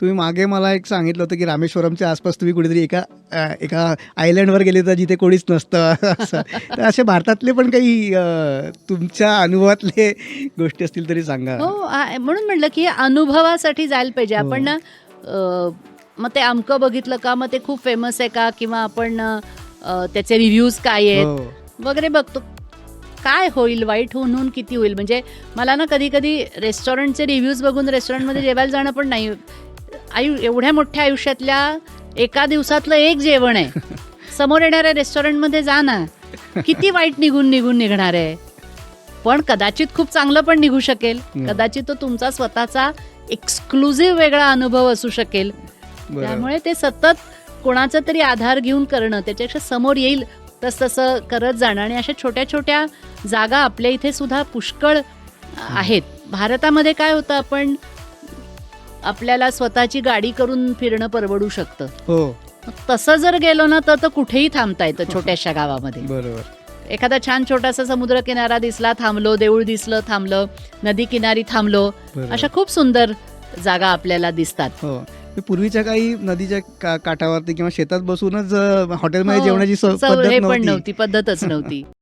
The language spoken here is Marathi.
तुम्ही मागे मला एक सांगितलं होतं की रामेश्वरमच्या आसपास तुम्ही कुठेतरी एका एका आयलंडवर गेले तर जिथे कोणीच नसतं. असं. तर असे भारतातले पण काही तुमच्या अनुभवातले गोष्टी असतील तरी सांगा. हो म्हणून म्हटलं की अनुभवासाठी जायला पाहिजे. हो. आपण ना मग ते अमकं बघितलं का? मग ते खूप फेमस आहे का? किंवा आपण त्याचे रिव्ह्यूज काय आहेत? हो. वगैरे बघतो. काय होईल? वाईट होऊन होऊन किती होईल? म्हणजे मला ना कधी कधी रेस्टॉरंटचे रिव्ह्यूज बघून रेस्टॉरंटमध्ये जेवायला जाणं पण नाही आयु एवढ्या मोठ्या आयुष्यातल्या एका दिवसातलं एक जेवण आहे. समोर येणाऱ्या रेस्टॉरंटमध्ये जा ना. किती वाईट निघून निघून निघणार आहे. पण कदाचित खूप चांगलं पण निघू शकेल. कदाचित तो तुमचा स्वतःचा एक्सक्लुझिव्ह वेगळा अनुभव असू शकेल. त्यामुळे ते सतत कोणाचा तरी आधार घेऊन करणं त्याच्यापेक्षा समोर येईल तस तसं करत जाणं आणि अशा छोट्या छोट्या जागा आपल्या इथे सुद्धा पुष्कळ आहेत. भारतामध्ये काय होतं आपण आपल्याला स्वतःची गाडी करून फिरणं परवडू शकतं. हो. तसं जर गेलो ना तर कुठेही थांबता येतं छोट्याशा गावामध्ये. बरोबर. एखादा छान छोटासा समुद्र किनारा दिसला थांबलो देऊळ दिसलं थांबलं नदी किनारी थांबलो बरोबर. अशा खूप सुंदर जागा आपल्याला दिसतात. हो. पूर्वीच्या काही नदीच्या का- काठावरती किंवा शेतात बसूनच अ, हॉटेलमध्ये हो, जेवणाची स- चव पद्धत पण नव्हती. नव्हती पद्धतच नव्हती.